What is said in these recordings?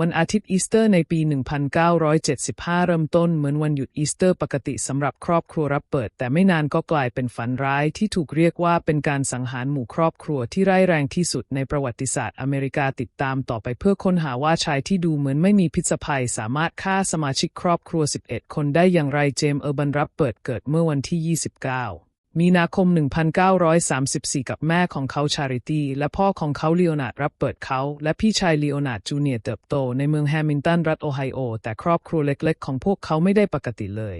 วันอาทิตย์อีสเตอร์ในปี 1975 เริ่มต้นเหมือนวันหยุดอีสเตอร์ปกติสำหรับครอบครัวรับเปิด แต่ไม่นานก็กลายเป็นฝันร้ายที่ถูกเรียกว่าเป็นการสังหารหมู่ครอบครัวที่ร้ายแรงที่สุดในประวัติศาสตร์อเมริกาติดตามต่อไปเพื่อค้นหาว่าชายที่ดูเหมือนไม่มีพิษภัย สามารถฆ่าสมาชิกครอบครัว 11 คนได้อย่างไรเจมส์เออร์บันรับเปิดเกิดเมื่อวันที่ 29 มีนาคม 1934 กับแม่ของเขาชาริตี้และพ่อของเขาเลโอนาร์ดรับเปิดเขา และพี่ชายเลโอนาร์ดจูเนียร์เติบโตในเมืองแฮมิลตันรัฐโอไฮโอ แต่ครอบครัวเล็กๆ ของพวกเขาไม่ได้ปกติเลย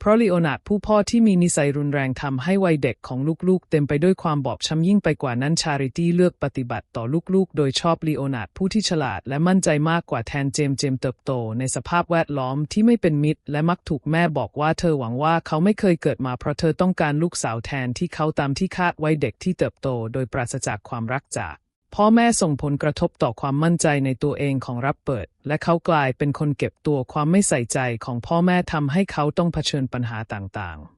เพราะลีโอนาร์ดผู้พ่อที่มีนิสัยรุนแรงทำให้วัยเด็กของลูกๆ เต็มไปด้วยความบอบช้ำยิ่งไปกว่านั้นชาริตี้เลือกปฏิบัติต่อลูกๆ โดยชอบลีโอนาร์ดผู้ที่ฉลาดและมั่นใจมากกว่าแทนเจมเจมเติบโต ในสภาพแวดล้อมที่ไม่เป็นมิตร และมักถูกแม่บอกว่าเธอหวังว่าเขาไม่เคยเกิดมาเพราะเธอต้องการลูกสาวแทนที่เขาตามที่คาดไว้เด็กที่เติบโต โดยปราศจากความรักจาก พ่อแม่ส่งผลกระทบต่อความมั่นใจในตัวเองของรับเปิด และเขากลายเป็นคนเก็บตัวความไม่ใส่ใจของพ่อแม่ทำให้เขาต้องเผชิญปัญหาต่างๆ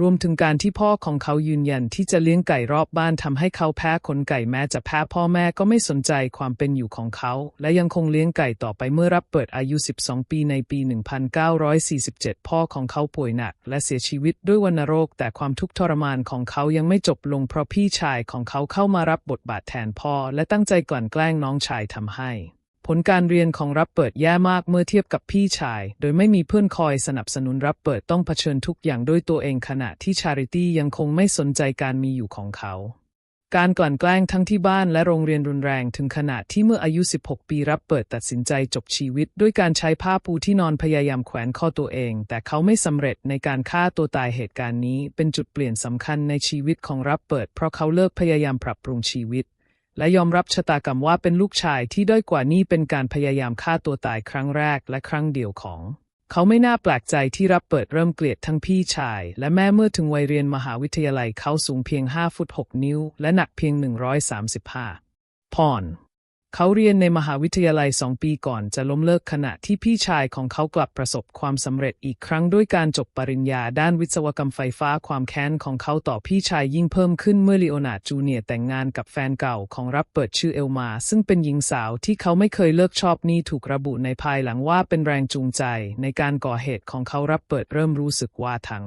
รวมถึงการที่พ่อของเขายืนยันที่จะเลี้ยงไก่รอบบ้านทำให้เขาแพ้ขนไก่แม้จะแพ้พ่อแม่ก็ไม่สนใจความเป็นอยู่ของเขา และยังคงเลี้ยงไก่ต่อไปเมื่อรับเปิดอายุ 12 ปีในปี 1947 พ่อของเขาป่วยหนัก และเสียชีวิตด้วยวัณโรค แต่ความทุกข์ทรมานของเขายังไม่จบลงเพราะพี่ชายของเขาเข้ามารับบทบาทแทนพ่อ และตั้งใจกลั่นแกล้งน้องชายทำให้ ผลการเรียนของรับเปิดแย่มากเมื่อเทียบกับพี่ชาย โดยไม่มีเพื่อนคอยสนับสนุนรับเปิดต้องเผชิญทุกอย่างด้วยตัวเองขณะที่ชาริตี้ยังคงไม่สนใจการมีอยู่ของเขา การกลั่นแกล้งทั้งที่บ้านและโรงเรียนรุนแรงถึงขนาดที่เมื่ออายุ 16 ปีรับเปิดตัดสินใจจบชีวิต ด้วยการใช้ผ้าปูที่นอนพยายามแขวนข้อตัวเอง แต่เขาไม่สำเร็จในการฆ่าตัวตายเหตุการณ์นี้ เป็นจุดเปลี่ยนสำคัญในชีวิตของรับเปิด เพราะเขาเลิกพยายามปรับปรุงชีวิต และยอมรับชะตากรรมว่าเป็นลูกชายที่ด้อยกว่านี้เป็นการพยายามฆ่าตัวตายครั้งแรกและครั้งเดียวของ เขาไม่น่าแปลกใจที่รับเปิดเริ่มเกลียดทั้งพี่ชาย และแม่เมื่อถึงวัยเรียนมหาวิทยาลัยเขาสูงเพียง 5 ฟุต 6 นิ้ว และหนักเพียง 135พอนด์ เขาเรียนในมหาวิทยาลัยสองปีก่อนจะล้มเลิกขณะที่พี่ชายของเขากลับประสบความสำเร็จอีกครั้งด้วยการจบปริญญาด้านวิศวกรรมไฟฟ้าความแค้นของเขาต่อพี่ชายยิ่งเพิ่มขึ้นเมื่อลีโอนาร์ดจูเนียแต่งงานกับแฟนเก่าของรับเปิดชื่อเอลมา ซึ่งเป็นหญิงสาวที่เขาไม่เคยเลิกชอบนี่ถูกระบุในภายหลังว่าเป็นแรงจูงใจ ในการก่อเหตุของเขารับเปิดเริ่มรู้สึกว่าทั้ง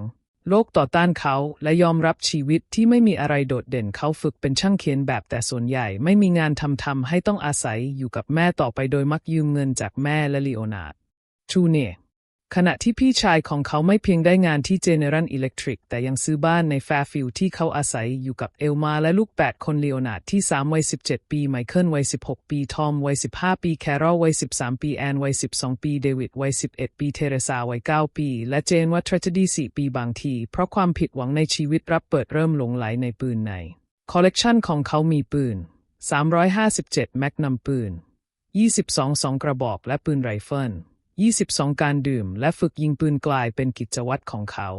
โลกต่อต้านเขาและยอมรับชีวิตที่ไม่มีอะไรโดดเด่นเขาฝึกเป็นช่างเขียนแบบแต่ส่วนใหญ่ไม่มีงานทำทำให้ต้องอาศัยอยู่กับแม่ต่อไปโดยมักยืมเงินจากแม่และลีโอนาร์ดชูเนียร์ ขณะที่พี่ชายของเขาไม่เพียงได้งานที่ General Electric แต่ยังซื้อบ้านในแฟร์ฟิลด์ที่เขาอาศัยอยู่กับเอลมาและลูก 8 คนเลโอนาร์ดที่ 3 วัย 17 ปี ไมเคิล วัย 16 ปี ทอม วัย 15 ปี แคโรลวัย 13 ปี แอน วัย 12 ปี เดวิด วัย 11 ปี เทเรซา วัย 9 ปี และเจนว่าทร a g e d y 4 ปีบางที เพราะความผิดหวังในชีวิตรับเปิดเริ่มหลงไหลในปืนใน คอลเลกชันของเขามีปืน 357 แมกนัมปืน 22สองกระบอก และปืนไรเฟิล 22 การดื่มและฝึกยิงปืนกลายเป็นกิจวัตรของเขา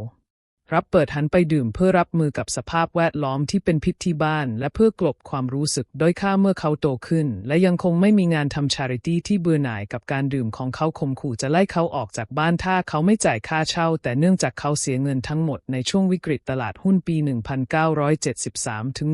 รับเปิดหันไปดื่มเพื่อรับมือกับสภาพแวดล้อมที่เป็นพิษที่บ้าน และเพื่อกลบความรู้สึกด้อยค่าเมื่อเขาโตขึ้น และยังคงไม่มีงานทำชาริตี้ที่เบื่อหน่ายกับการดื่มของเขาข่มขู่จะไล่เขาออกจากบ้านถ้าเขาไม่จ่ายค่าเช่า แต่เนื่องจากเขาเสียเงินทั้งหมดในช่วงวิกฤตตลาดหุ้นปี 1973 ถึง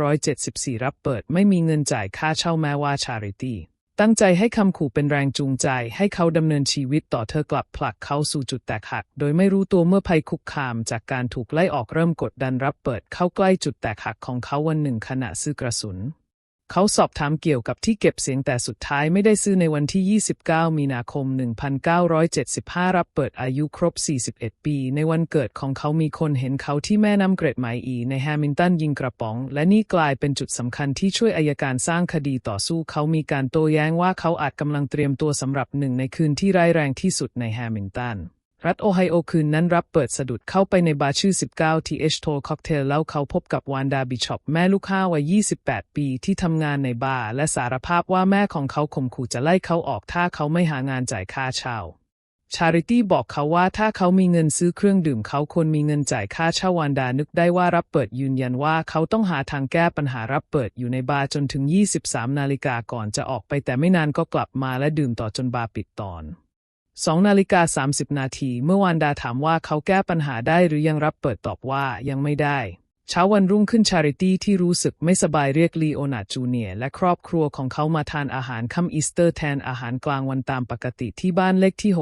1974 รับเปิดไม่มีเงินจ่ายค่าเช่าแม้ว่าชาริตี้ ตั้งใจให้คำขู่เป็นแรงจูงใจ ให้เขาดำเนินชีวิตต่อเธอกลับผลักเขาสู่จุดแตกหัก โดยไม่รู้ตัวเมื่อภัยคุกคามจากการถูกไล่ออกเริ่มกดดันรับเปิดเข้าใกล้จุดแตกหักของเขาวันหนึ่งขณะซื้อกระสุน เขาสอบถามเกี่ยวกับที่เก็บเสียงแต่สุดท้ายไม่ได้ซื้อในวันที่ 29 มีนาคม 1975 รับเปิดอายุครบ 41 ปี ในวันเกิดของเขามีคนเห็นเขาที่แม่น้ำเกรดไมอี ในแฮมิลตันยิงกระป๋อง และนี่กลายเป็นจุดสำคัญที่ช่วยอายการสร้างคดีต่อสู้ เขามีการโต้แย้งว่าเขาอาจกำลังเตรียมตัวสำหรับหนึ่งในคืนที่ร้ายแรงที่สุดในแฮมิลตัน รัฐโอไฮโอคืนนั้นรับเปิดสะดุดเข้าไปในบาร์ชื่อ 19 TH โทค็อกเทลแล้วเขาพบกับวานดาบิชอปแม่ลูกห้าวัย 28 ปีที่ทำงานในบาร์และสารภาพว่าแม่ของเขาข่มขู่จะไล่เขาออกถ้าเขาไม่หางานจ่ายค่าเช่า ชาริตี้บอกเขาว่าถ้าเขามีเงินซื้อเครื่องดื่มเขาควรมีเงินจ่ายค่าเช่าวานดานึกได้ว่ารับเปิดยืนยันว่าเขาต้องหาทางแก้ปัญหารับเปิดอยู่ในบาร์จนถึง 23 นาฬิกาก่อนจะออกไปแต่ไม่นานก็กลับมาและดื่มต่อจนบาร์ปิดตอน 2นาฬิกา30นาทีเมื่อวานดาถามว่าเขาแก้ปัญหาได้หรือยังรับเปิดตอบว่ายังไม่ได้ เช้าวันรุ่งขึ้นชาริตี้ที่รู้สึกไม่สบายเรียกลีโอนาจูเนียและครอบครัวของเขามาทานอาหารค่ำอีสเตอร์แทนอาหารกลางวันตามปกติที่บ้านเลขที่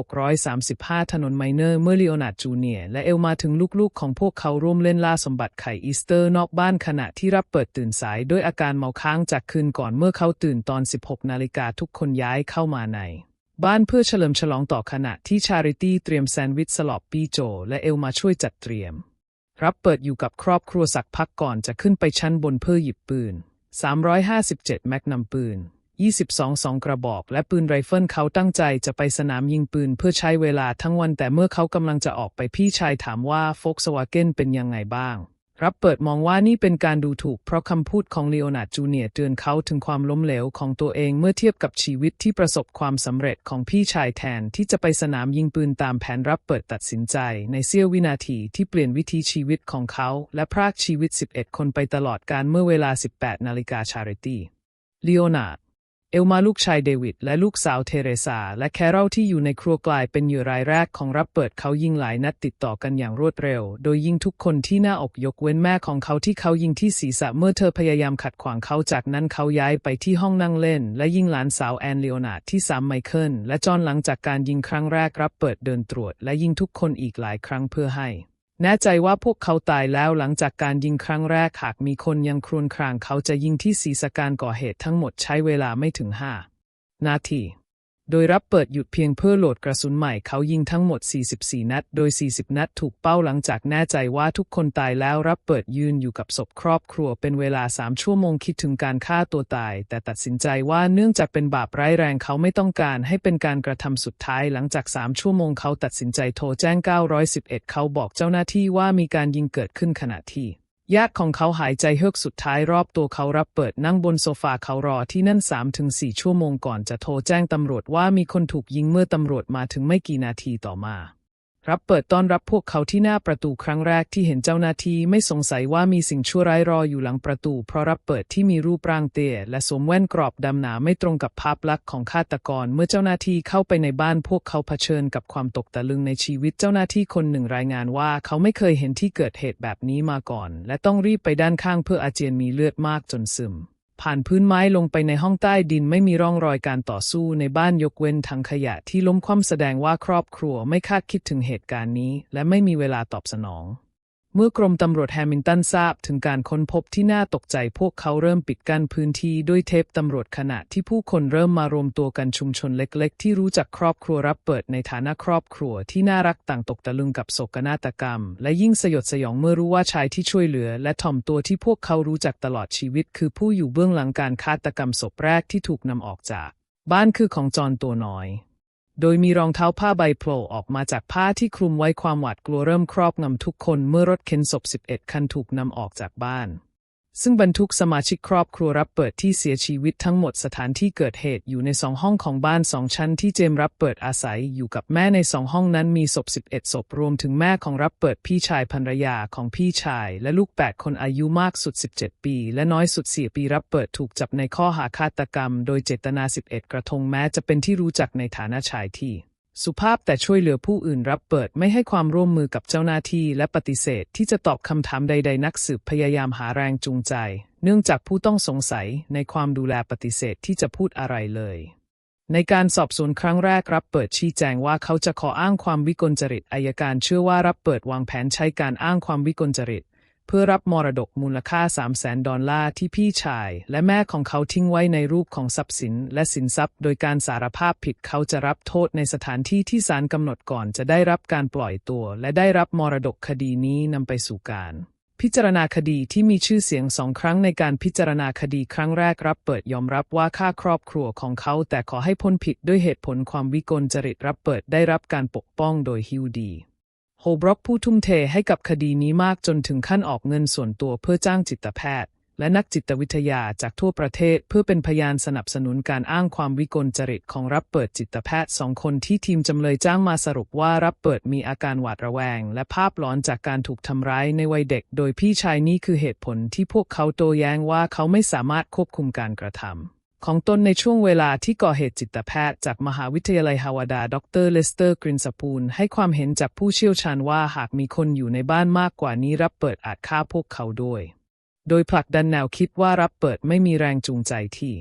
635 ถนนไมเนอร์เมื่อลีโอนาจูเนียและเอลมาถึงลูกๆ ของพวกเขาร่วมเล่นล่าสมบัติไข่อีสเตอร์นอกบ้านขณะที่รับเปิดตื่นสายด้วยอาการเมาค้างจากคืนก่อนเมื่อเขาตื่นตอน 16 นาฬิกาทุกคนย้ายเข้ามาใน บ้านเพื่อเฉลิมฉลองต่อขณะที่ชาริตี้เตรียมแซนด์วิชสลอปปีโจ และเอลมาช่วยจัดเตรียม รับเปิดอยู่กับครอบครัวสักพักก่อนจะขึ้นไปชั้นบนเพื่อหยิบปืน 357 แมกนัมปืน 22 สองกระบอก และปืนไรเฟิลเขาตั้งใจจะไปสนามยิงปืนเพื่อใช้เวลาทั้งวันแต่เมื่อเขากำลังจะออกไปพี่ชายถามว่าโฟกสวาเกนเป็นยังไงบ้าง รับเปิดมองว่านี่เป็นการดูถูกเพราะคำพูดของเลโอนาร์ดจูเนียร์เตือนเขาถึงความล้มเหลวของตัวเองเมื่อเทียบกับชีวิตที่ประสบความสำเร็จของพี่ชายแทนที่จะไปสนามยิงปืนตามแผนรับเปิดตัดสินใจ ในเสี้ยววินาทีที่เปลี่ยนวิถีชีวิตของเขา และพรากชีวิต 11 คนไปตลอดการเมื่อเวลา 18 นาฬิกาชาริตี้เลโอนาร์ด เอลมาลูกชายเดวิดและลูกสาวเทเรซาและแคโรลที่อยู่ในครัวกลายเป็นเหยื่อรายแรกของรับเปิดเขายิงหลายนัดติดต่อกันอย่างรวดเร็ว โดยยิงทุกคนที่หน้าอกยกเว้นแม่ของเขาที่เขายิงที่ศีรษะเมื่อเธอพยายามขัดขวางเขาจากนั้นเขาย้ายไปที่ห้องนั่งเล่น และยิงหลานสาวแอนเลโอนาดที่สามไมเคิลและจอห์นหลังจากการยิงครั้งแรกรับเปิดเดินตรวจ และยิงทุกคนอีกหลายครั้งเพื่อให้ แน่ใจว่าพวกเขาตายแล้วหลังจากการยิงครั้งแรกหากมีคนยังครวนครางเขาจะยิงที่ศีรษะการก่อเหตุทั้งหมดใช้เวลาไม่ถึงห้านาที โดยรับเปิดหยุดเพียงเพื่อโหลดกระสุนใหม่เขายิงทั้งหมด 44 นัด โดย 40 นัดถูกเป้าหลังจากแน่ใจว่าทุกคนตายแล้วรับเปิดยืนอยู่กับศพครอบครัวเป็นเวลา 3 ชั่วโมงคิดถึงการฆ่าตัวตาย แต่ตัดสินใจว่าเนื่องจากเป็นบาปร้ายแรงเขาไม่ต้องการให้เป็นการกระทำสุดท้ายหลังจาก 3 ชั่วโมงเขาตัดสินใจโทรแจ้ง 911 เขาบอกเจ้าหน้าที่ว่ามีการยิงเกิดขึ้นขณะที่ ญาติของเขาหายใจเฮือกสุดท้ายรอบตัวเขารับเปิดนั่งบนโซฟาเขารอที่นั่น3-4ชั่วโมงก่อนจะโทรแจ้งตำรวจว่ามีคนถูกยิงเมื่อตำรวจมาถึงไม่กี่นาทีต่อมา รับเปิดต้อนรับพวกเขาที่หน้าประตูครั้งแรกที่เห็นเจ้าหน้าที่ไม่สงสัยว่ามีสิ่งชั่วร้ายรออยู่หลังประตู เพราะรับเปิดที่มีรูปร่างเตี้ยและสวมแว่นกรอบดำหนาไม่ตรงกับภาพลักษณ์ของฆาตกร เมื่อเจ้าหน้าที่เข้าไปในบ้านพวกเขาเผชิญกับความตกตะลึงในชีวิตเจ้าหน้าที่คนหนึ่งรายงานว่า เขาไม่เคยเห็นที่เกิดเหตุแบบนี้มาก่อน และต้องรีบไปด้านข้างเพื่ออาเจียนมีเลือดมากจนซึม ผ่านพื้นไม้ลงไปในห้องใต้ดินไม่มีร่องรอยการต่อสู้ในบ้านยกเว้นถังขยะที่ล้มคว่ำแสดงว่าครอบครัวไม่คาดคิดถึงเหตุการณ์นี้ และไม่มีเวลาตอบสนอง เมื่อกรมตำรวจแฮมิลตันทราบถึงการค้นพบที่น่าตกใจพวกเขาเริ่มปิดกั้นพื้นที่ด้วยเทปตำรวจขณะที่ผู้คนเริ่มมารวมตัวกันชุมชนเล็ก ๆ ที่รู้จักครอบครัวรับเปิดในฐานะครอบครัวที่น่ารักต่างตกตะลึงกับโศกนาฏกรรม และยิ่งสยดสยองเมื่อรู้ว่าชายที่ช่วยเหลือ และถ่อมตัวที่พวกเขารู้จักตลอดชีวิต คือผู้อยู่เบื้องหลังการฆาตกรรมศพแรกที่ถูกนำออกจาก บ้านคือของจอนตัวน้อย โดยมีรองเท้าผ้าใบโผล่ออกมาจากผ้าที่คลุมไว้ความหวาดกลัวเริ่มครอบงำทุกคนเมื่อรถเข็นศพ 11 คันถูกนำออกจากบ้าน ซึ่งบรรทุกสมาชิกครอบครัวรับเปิดที่เสียชีวิตทั้งหมดสถานที่เกิดเหตุอยู่ในสองห้องของบ้านสองชั้นที่เจมรับเปิดอาศัยอยู่กับแม่ในสองห้องนั้นมีศพ 11 ศพรวมถึงแม่ของรับเปิดพี่ชายภรรยาของพี่ชาย และลูก 8 คนอายุมากสุด 17 ปี และน้อยสุด 4 ปีรับเปิดถูกจับในข้อหาฆาตกรรม โดยเจตนา 11 กระทงแม้จะเป็นที่รู้จักในฐานะชายที่ สุภาพแต่ช่วยเหลือผู้อื่นรับเปิดไม่ให้ความร่วมมือกับเจ้าหน้าที่ และปฏิเสธที่จะตอบคำถามใด ๆ นักสืบพยายามหาแรงจูงใจ เนื่องจากผู้ต้องสงสัยในความดูแลปฏิเสธที่จะพูดอะไรเลย ในการสอบสวนครั้งแรกรับเปิดชี้แจงว่าเขาจะขออ้างความวิกลจริตอายการเชื่อว่ารับเปิดวางแผนใช้การอ้างความวิกลจริต เพื่อรับมรดกมูลค่า 3 0 0แสนดอลลาร์ที่พี่ชาย และแม่ของเขาทิ้งไว้ในรูปของทรัพย์สิน และสินทรัพย์ โดยการสารภาพผิดเขาจะรับโทษในสถานที่ที่ศาลกำหนดก่อนจะได้รับการปล่อยตัว และได้รับมรดกคดีนี้นำไปสู่การพิจารณาคดีที่มีชื่อเสียงสองครั้งในการพิจารณาคดีครั้งแรกรับเปิดยอมรับว่าฆ่าครอบครัวของเขา แต่ขอให้พ้นผิดด้วยเหตุผลความวิกลจริตรับเปิดได้รับการปกป้องโดยฮิวดี โฮบร็อกผู้ทุ่มเทให้กับคดีนี้มากจนถึงขั้นออกเงินส่วนตัวเพื่อจ้างจิตแพทย์ และนักจิตวิทยาจากทั่วประเทศ เพื่อเป็นพยานสนับสนุนการอ้างความวิกลจริตของรับเปิดจิตแพทย์สองคนที่ทีมจำเลยจ้างมาสรุปว่ารับเปิดมีอาการหวาดระแวง และภาพหลอนจากการถูกทำร้ายในวัยเด็ก โดยพี่ชายนี่คือเหตุผลที่พวกเขาโต้แย้งว่าเขาไม่สามารถควบคุมการกระทำ ของตนในช่วงเวลาที่ก่อเหตุจิตแพทย์จากมหาวิทยาลัยฮาวาดา ดรเลสเตอร์กรินสปูล ให้ความเห็นจากผู้เชี่ยวชาญว่าหากมีคนอยู่ในบ้านมากกว่านี้รับเปิดอาจฆ่าพวกเขาด้วย โดยผลักดันแนวคิดว่ารับเปิดไม่มีแรงจูงใจที่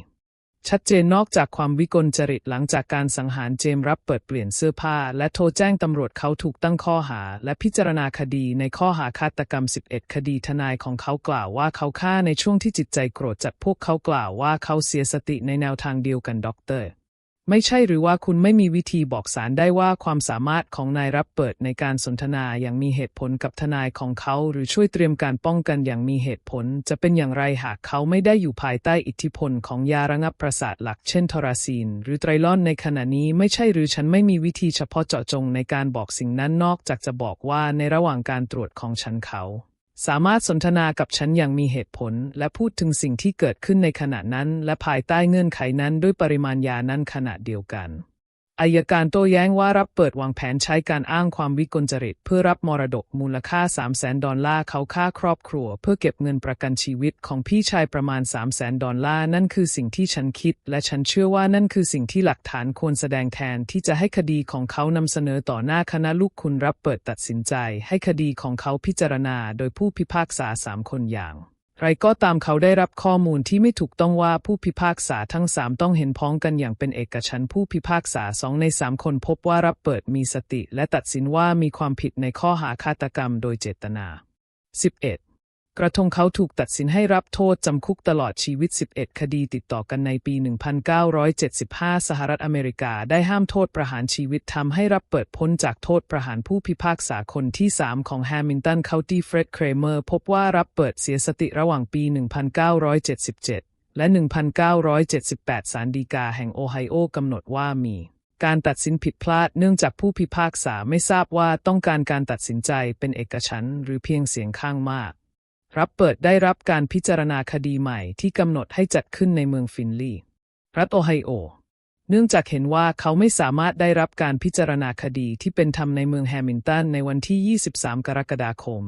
ชัดเจนนอกจากความวิกลจริตหลังจากการสังหารเจมส์รับเปิดเปลี่ยนเสื้อผ้า และโทรแจ้งตำรวจเขาถูกตั้งข้อหา และพิจารณาคดีในข้อหาฆาตกรรม 11 คดีทนายของเขากล่าวว่าเขาฆ่าในช่วงที่จิตใจโกรธจัดพวกเขากล่าวว่าเขาเสียสติในแนวทางเดียวกันด็อกเตอร์ ไม่ใช่หรือว่าคุณไม่มีวิธีบอกสารได้ว่าความสามารถของนายรับเปิดในการสนทนาอย่างมีเหตุผลกับทนายของเขา หรือช่วยเตรียมการป้องกันอย่างมีเหตุผล จะเป็นอย่างไรหากเขาไม่ได้อยู่ภายใต้อิทธิพลของยาระงับประสาทหลักเช่นทราซีน หรือไตรลอนในขณะนี้ไม่ใช่หรือฉันไม่มีวิธีเฉพาะเจาะจงในการบอกสิ่งนั้นนอกจากจะบอกว่าในระหว่างการตรวจของฉันเขา สามารถสนทนากับฉันอย่างมีเหตุผล และพูดถึงสิ่งที่เกิดขึ้นในขณะนั้น และภายใต้เงื่อนไขนั้นด้วยปริมาณยานั้นขณะเดียวกัน อายการโต้แย้งว่ารับเปิดวางแผนใช้การอ้างความวิกลจริต เพื่อรับมรดกมูลค่า 3 0 0แสนดอลลาร์เขาฆ่าครอบครัว เพื่อเก็บเงินประกันชีวิตของพี่ชายประมาณ 3 0 0แสนดอลลาร์นั่นคือสิ่งที่ฉันคิด และฉันเชื่อว่านั่นคือสิ่งที่หลักฐานควรแสดงแทนที่จะให้คดีของเขานำเสนอต่อหน้าคณะลูกคุณรับเปิดตัดสินใจ ให้คดีของเขาพิจารณาโดยผู้พิพากษาสามคนอย่าง ไรก็ตามเขาได้รับข้อมูลที่ไม่ถูกต้องว่าผู้พิพากษาทั้งสามต้องเห็นพ้องกันอย่างเป็นเอกฉันท์ผู้พิพากษาสองในสามคนพบว่ารับเปิดมีสติ และตัดสินว่ามีความผิดในข้อหาฆาตกรรมโดยเจตนา 11. กระทงเขาถูกตัดสินให้รับโทษจำคุกตลอดชีวิต 11 คดีติดต่อกันในปี 1975 สหรัฐอเมริกาได้ห้ามโทษประหารชีวิตทำให้รับเปิดพ้นจากโทษประหารผู้พิพากษาคนที่ 3 ของแฮมิลตันเคานตี้เฟร็ดเครเมอร์พบว่ารับเปิดเสียสติระหว่างปี 1977 และ 1978 ศาลฎีกาแห่งโอไฮโอกำหนดว่ามีการตัดสินผิดพลาดเนื่องจากผู้พิพากษาไม่ทราบว่าต้องการการตัดสินใจเป็นเอกฉันท์หรือเพียงเสียงข้างมาก รับเปิดได้รับการพิจารณาคดีใหม่ที่กำหนดให้จัดขึ้นในเมืองฟินลีย์รัฐโอไฮโอ เนื่องจากเห็นว่าเขาไม่สามารถได้รับการพิจารณาคดีที่เป็นธรรมในเมืองแฮมิลตันในวันที่ 23 กรกฎาคม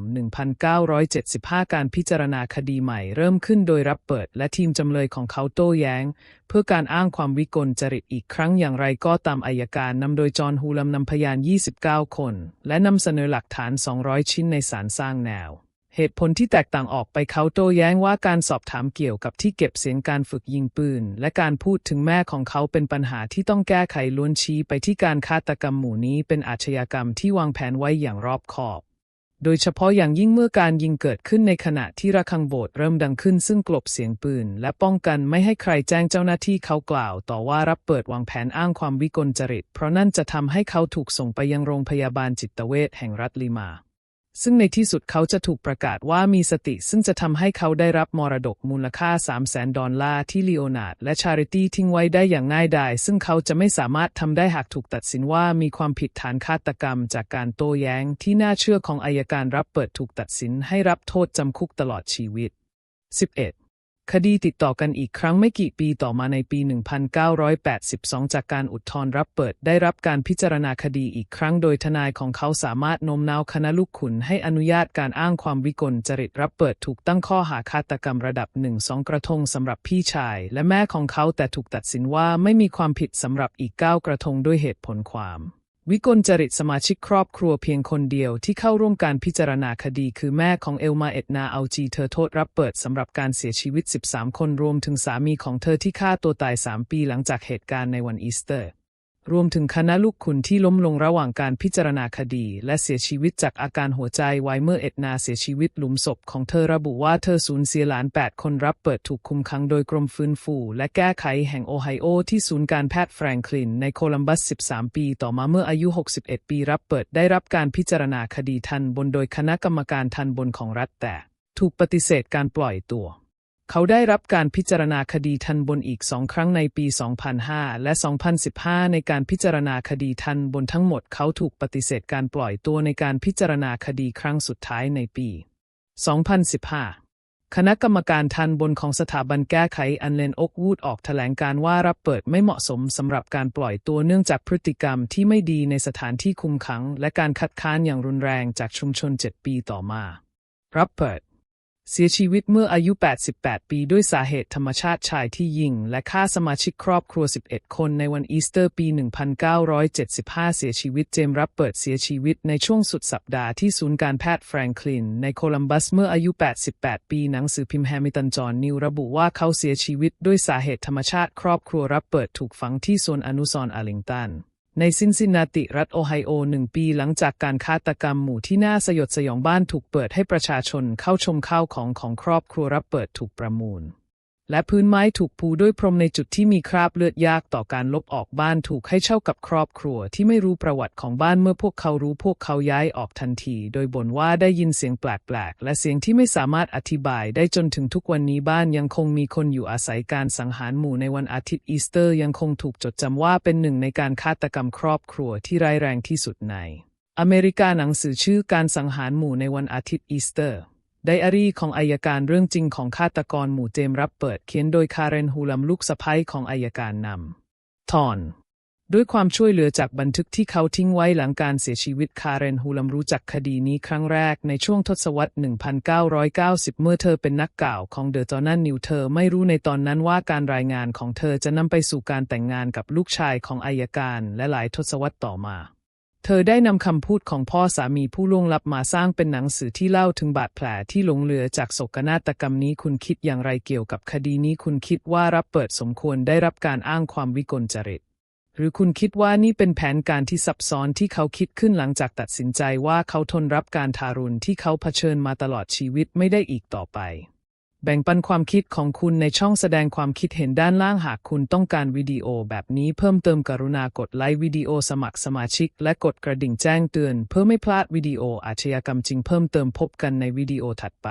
1975 การพิจารณาคดีใหม่เริ่มขึ้นโดยรับเปิด และทีมจำเลยของเขาโต้แย้ง เพื่อการอ้างความวิกลจริตอีกครั้งอย่างไรก็ตามอายการนำโดยจอห์นฮูลัมนำพยาน 29 คน และนำเสนอหลักฐาน 200 ชิ้นในศาลสร้างแนว เหตุผลที่แตกต่างออกไปเขาโต้แย้งว่าการสอบถามเกี่ยวกับที่เก็บเสียงการฝึกยิงปืน และการพูดถึงแม่ของเขาเป็นปัญหาที่ต้องแก้ไขล้วนชี้ไปที่การฆาตกรรมหมู่นี้เป็นอาชญากรรมที่วางแผนไว้อย่างรอบคอบ โดยเฉพาะอย่างยิ่งเมื่อการยิงเกิดขึ้นในขณะที่ระฆังโบสถ์เริ่มดังขึ้นซึ่งกลบเสียงปืน และป้องกันไม่ให้ใครแจ้งเจ้าหน้าที่เขากล่าว ต่อว่ารับเปิดวางแผนอ้างความวิกลจริต เพราะนั่นจะทำให้เขาถูกส่งไปยังโรงพยาบาลจิตเวชแห่งรัฐลิมา ซึ่งในที่สุดเขาจะถูกประกาศว่ามีสติ ซึ่งจะทำให้เขาได้รับมรดกมูลค่า 3 0 0แสนดอลลาร์ที่ลีโอนาร์ดและชาริตี้ทิ้งไว้ได้อย่างง่ายดายซึ่งเขาจะไม่สามารถทำได้หากถูกตัดสินว่ามีความผิดฐานฆาตกรรม จากการโต้แย้งที่น่าเชื่อของอายการรับเปิดถูกตัดสินให้รับโทษจำคุกตลอดชีวิต 11. คดีติดต่อกันอีกครั้งไม่กี่ปีต่อมาในปี 1982 จากการอุทธรณ์รับเปิด ได้รับการพิจารณาคดีอีกครั้งโดยทนายของเขาสามารถโน้มน้าวคณะลูกขุนให้อนุญาตการอ้างความวิกลจริตรับเปิดถูกตั้งข้อหาฆาตกรรมระดับหนึ่งสองกระทงสำหรับพี่ชาย และแม่ของเขาแต่ถูกตัดสินว่าไม่มีความผิดสำหรับอีกเก้ากระทงด้วยเหตุผลความ วิกลจริตสมาชิกครอบครัวเพียงคนเดียวที่เข้าร่วมการพิจารณาคดีคือแม่ของเอลมาเอ็ดนาอัลจีเธอโทษรับเปิดสำหรับการเสียชีวิต 13 คนรวมถึงสามีของเธอที่ฆ่าตัวตาย 3 ปีหลังจากเหตุการณ์ในวันอีสเตอร์ รวมถึงคณะลูกขุนที่ล้มลงระหว่างการพิจารณาคดี และเสียชีวิตจากอาการหัวใจวายเมื่อเอ็ดนาเสียชีวิตหลุมศพของเธอระบุว่าเธอสูญเสียหลาน 8 คนรับเปิดถูกคุมขังโดยกรมฟื้นฟู และแก้ไขแห่งโอไฮโอที่ศูนย์การแพทย์แฟรงคลินในโคลัมบัส 13 ปีต่อมาเมื่ออายุ 61 ปีรับเปิดได้รับการพิจารณาคดีทันบนโดยคณะกรรมการทันบนของรัฐแต่ ถูกปฏิเสธการปล่อยตัว เขาได้รับการพิจารณาคดีทันบนอีกสองครั้งในปี 2005 และ 2015 ในการพิจารณาคดีทันบนทั้งหมดเขาถูกปฏิเสธการปล่อยตัวในการพิจารณาคดีครั้งสุดท้ายในปี 2015 คณะกรรมการทันบนของสถาบันแก้ไขอันเลนอกวูดออกแถลงการว่ารับเปิดไม่เหมาะสมสำหรับการปล่อยตัวเนื่องจากพฤติกรรมที่ไม่ดีในสถานที่คุมขัง และการคัดค้านอย่างรุนแรงจากชุมชน 7 ปีต่อมา รับเปิด เสียชีวิตเมื่ออายุ 88 ปี ด้วยสาเหตุธรรมชาติชายที่ยิง และฆ่าสมาชิกครอบครัว 11 คนในวันอีสเตอร์ปี 1975 เสียชีวิตเจมรับเปิดเสียชีวิตในช่วงสุดสัปดาห์ที่ศูนย์การแพทย์แฟรงคลิน ในโคลัมบัสเมื่ออายุ 88 ปี หนังสือพิมพ์แฮมิลตันจอห์นนิวระบุว่าเขาเสียชีวิตด้วยสาเหตุธรรมชาติครอบครัวรับเปิดถูกฝังที่สวนอนุสรอาร์ลิงตัน ในซินซินนาติรัฐโอไฮโอหนึ่งปีหลังจากการฆาตกรรมหมู่ที่น่าสยดสยองบ้านถูกเปิดให้ประชาชนเข้าชมข้าวของของครอบครัวรับเปิดถูกประมูล และพื้นไม้ถูกปูด้วยพรมในจุดที่มีคราบเลือดยากต่อการลบออกบ้านถูกให้เช่ากับครอบครัวที่ไม่รู้ประวัติของบ้านเมื่อพวกเขารู้พวกเขาย้ายออกทันที โดยบ่นว่าได้ยินเสียงแปลกๆ และเสียงที่ไม่สามารถอธิบายได้จนถึงทุกวันนี้บ้านยังคงมีคนอยู่อาศัยการสังหารหมู่ในวันอาทิตย์อีสเตอร์ยังคงถูกจดจำว่าเป็นหนึ่งในการฆาตกรรมครอบครัวที่ร้ายแรงที่สุดใน อเมริกาหนังสือชื่อการสังหารหมู่ในวันอาทิตย์อีสเตอร์ ไดอารี่ของอายการเรื่องจริงของฆาตกรหมู่เจมรับเปิดเขียนโดยคาเรนฮูลัมลูกสะใภ้ของอายการนำทอน ด้วยความช่วยเหลือจากบันทึกที่เขาทิ้งไว้หลังการเสียชีวิตคาเรนฮูลัมรู้จักคดีนี้ครั้งแรกในช่วงทศวรรษ 1990 เมื่อเธอเป็นนักข่าวของเดอะจอนันนิวเธอไม่รู้ในตอนนั้นว่าการรายงานของเธอจะนำไปสู่การแต่งงานกับลูกชายของอายการและหลายทศวรรษต่อมา เธอได้นำคำพูดของพ่อสามีผู้ล่วงลับมาสร้างเป็นหนังสือที่เล่าถึงบาดแผลที่หลงเหลือจากโศกนาฏกรรมนี้คุณคิดอย่างไรเกี่ยวกับคดีนี้คุณคิดว่ารับเปิดสมควรได้รับการอ้างความวิกลจริต หรือคุณคิดว่านี่เป็นแผนการที่ซับซ้อนที่เขาคิดขึ้นหลังจากตัดสินใจว่าเขาทนรับการทารุณที่เขาเผชิญมาตลอดชีวิตไม่ได้อีกต่อไป แบ่งปันความคิดของคุณในช่องแสดงความคิดเห็นด้านล่างหากคุณต้องการวิดีโอแบบนี้เพิ่มเติมกรุณากดไลค์วิดีโอสมัครสมาชิก และกดกระดิ่งแจ้งเตือน เพื่อไม่พลาดวิดีโออาชญากรรมจริงเพิ่มเติมพบกันในวิดีโอถัดไป